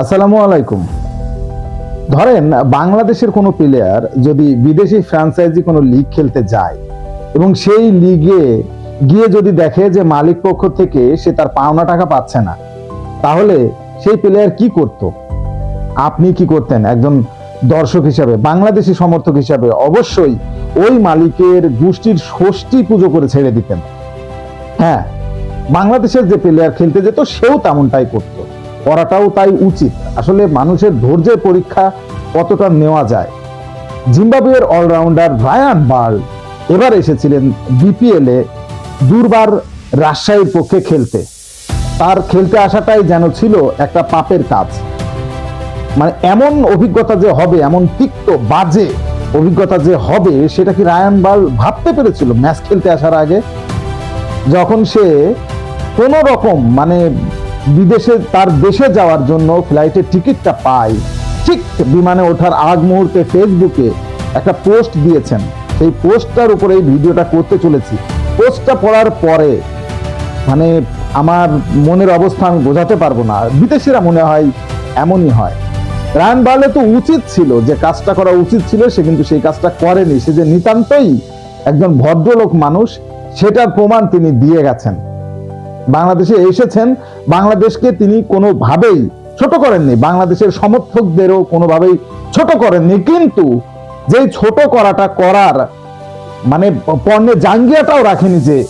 আসসালামু আলাইকুম। ধরেন, বাংলাদেশের কোনো প্লেয়ার যদি বিদেশি ফ্র্যাঞ্চাইজি কোনো লিগ খেলতে যায় এবং সেই লিগে গিয়ে যদি দেখে যে মালিক পক্ষ থেকে সে তার পাওনা টাকা পাচ্ছে না, তাহলে সেই প্লেয়ার কি করত? আপনি কি করতেন? একজন দর্শক হিসাবে, বাংলাদেশি সমর্থক হিসাবে অবশ্যই ওই মালিকের গোষ্ঠীর ষষ্ঠী পুজো করে ছেড়ে দিতেন। হ্যাঁ বাংলাদেশের যে প্লেয়ার খেলতে যেত, সেও তেমনটাই করত। করাটাও তাই উচিত। আসলে মানুষের ধৈর্যের পরীক্ষা কতটা নেওয়া যায়। জিম্বাবুয়ের অলরাউন্ডার রায়ান বার্ল এবার এসেছিলেন বিপিএল এ দুর্বার রাজশাহীর পক্ষে খেলতে। তার খেলতে আসাটাই যেন ছিল একটা পাপের কাজ। মানে এমন অভিজ্ঞতা যে হবে, এমন তিক্ত, বাজে অভিজ্ঞতা যে হবে, সেটা কি রায়ান বার্ল ভাবতে পেরেছিল ম্যাচ খেলতে আসার আগে? যখন সে কোন রকম মানে বিদেশে তার দেশে যাওয়ার জন্য ফ্লাইটের টিকিটটা পায়। ঠিক বিমানে ওঠার আগ মুহূর্তে ফেসবুকে একটা পোস্ট দিয়েছেন। সেই পোস্টটার উপরে এই ভিডিওটা করতে চলেছি। পোস্টটা পড়ার পরে মানে আমার মনের অবস্থা আমি বোঝাতে পারব না। বিদেশিরা মনে হয় এমনই হয়। রায়ান বার্লে তো উচিত ছিল যে কাজটা করা উচিত ছিল, সে কিন্তু সেই কাজটা করেনি। সে যে নিতান্তই একজন ভদ্রলোক মানুষ, সেটার প্রমাণ তিনি দিয়ে গেছেন। বাংলাদেশে এসেছেন, বাংলাদেশকে তিনি কোনোভাবেই ছোট করেননি, বাংলাদেশের সমর্থকদেরও কোনোভাবেই ছোট করেননি। কিন্তু যে ছোট করাটা করার মানে পণ্যের জাঙ্গিয়াটাও রাখেনি যে,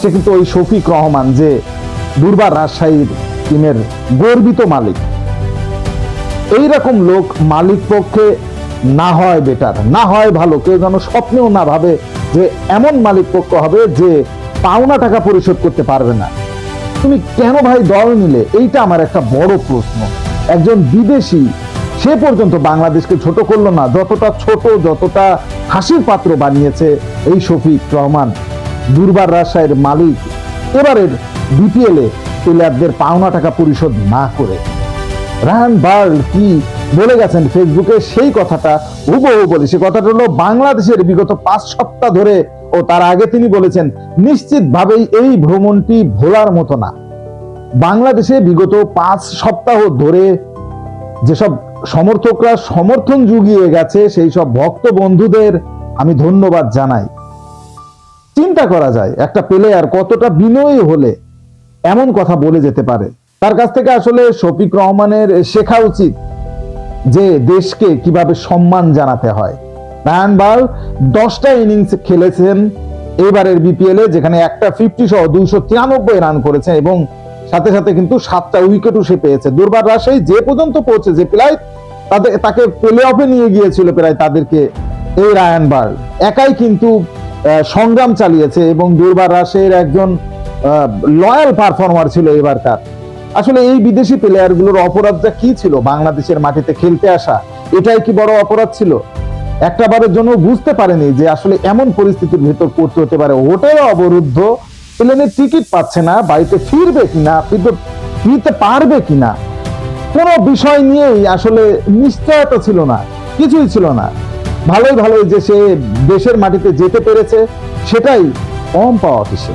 সে কিন্তু ওই শফিক রহমান যে দুর্বার রাজশাহীর টিমের গর্বিত মালিক। এই রকম লোক মালিক পক্ষে না হয় বেটার, না হয় ভালো। কেউ যেন স্বপ্নেও না ভাবে যে, এমন মালিক পক্ষ হবে যে পাওনা টাকা পরিশোধ করতে পারবে না। তুমি কেন ভাই দল নিলে? এইটা আমার একটা বড় প্রশ্ন। একজন বিদেশি, সে পর্যন্ত বাংলাদেশকে ছোট করল না। যতটা ছোট, যতটা হাসির পাত্র বানিয়েছে এই শফিক রহমান, দুর্বার রাজশাহীর মালিক। এবারের বিপিএল প্লেয়ারদের পাওনা টাকা পরিশোধ না করে। রাহান বার্ল কি বলে গেছেন ফেসবুকে সেই কথাটা হুবহু বলি। সে কথাটা হলো, বাংলাদেশের বিগত পাঁচ সপ্তাহ ধরে ও তার আগে তিনি বলেছেন, নিশ্চিতভাবেই এই ভ্রমণটি ভোলার মতো না। বাংলাদেশে বিগত পাঁচ সপ্তাহ ধরে যেসব সমর্থকরা সমর্থন জুগিয়ে গেছে, সেই সব ভক্ত বন্ধুদের আমি ধন্যবাদ জানাই। চিন্তা করা যায়, একটা প্লেয়ার কতটা বিনয়ী হলে এমন কথা বলে যেতে পারে। তার কাছ থেকে আসলে শফিক রহমানের শেখা উচিত যে দেশকে কীভাবে সম্মান জানাতে হয়। রায়ান বাল দশটা ইনিংস খেলেছেন এবারের বিপিএল যেখানে একটা ফিফটি সহ দুইশো তিরানব্বই রান করেছে এবং সাথে সাথে কিন্তু সাতটা উইকেটও সে পেয়েছে। দুর্বার রাজশাহী যে পর্যন্ত পৌঁছেছে প্রায় তাদের, তাকে প্লে অফে নিয়ে গিয়েছিল প্রায় তাদেরকে এই রায়ান বার্ল একাই কিন্তু সংগ্রাম চালিয়েছে এবং দুর্বার রাজশাহীর একজন লয়াল পারফর্মার ছিল এবারকার। আসলে এই বিদেশি প্লেয়ারগুলোর অপরাধটা কি ছিল? বাংলাদেশের মাটিতে খেলতে আসা, এটাই কি বড় অপরাধ ছিল? একটা বারের জন্য বুঝতে পারেনি যে আসলে এমন পরিস্থিতির ভেতর পড়তে হতে পারে। হোটেল অবরুদ্ধ, প্লেনের টিকিট পাচ্ছে না, বাড়িতে ফিরবে কিনা ফিরতে ফিরতে পারবে কিনা, কোনো বিষয় নিয়েই আসলে নিশ্চয়তা ছিল না, কিছুই ছিল না। ভালোই ভালোই যে সে দেশের মাটিতে যেতে পেরেছে, সেটাই কম পাওয়া কিসে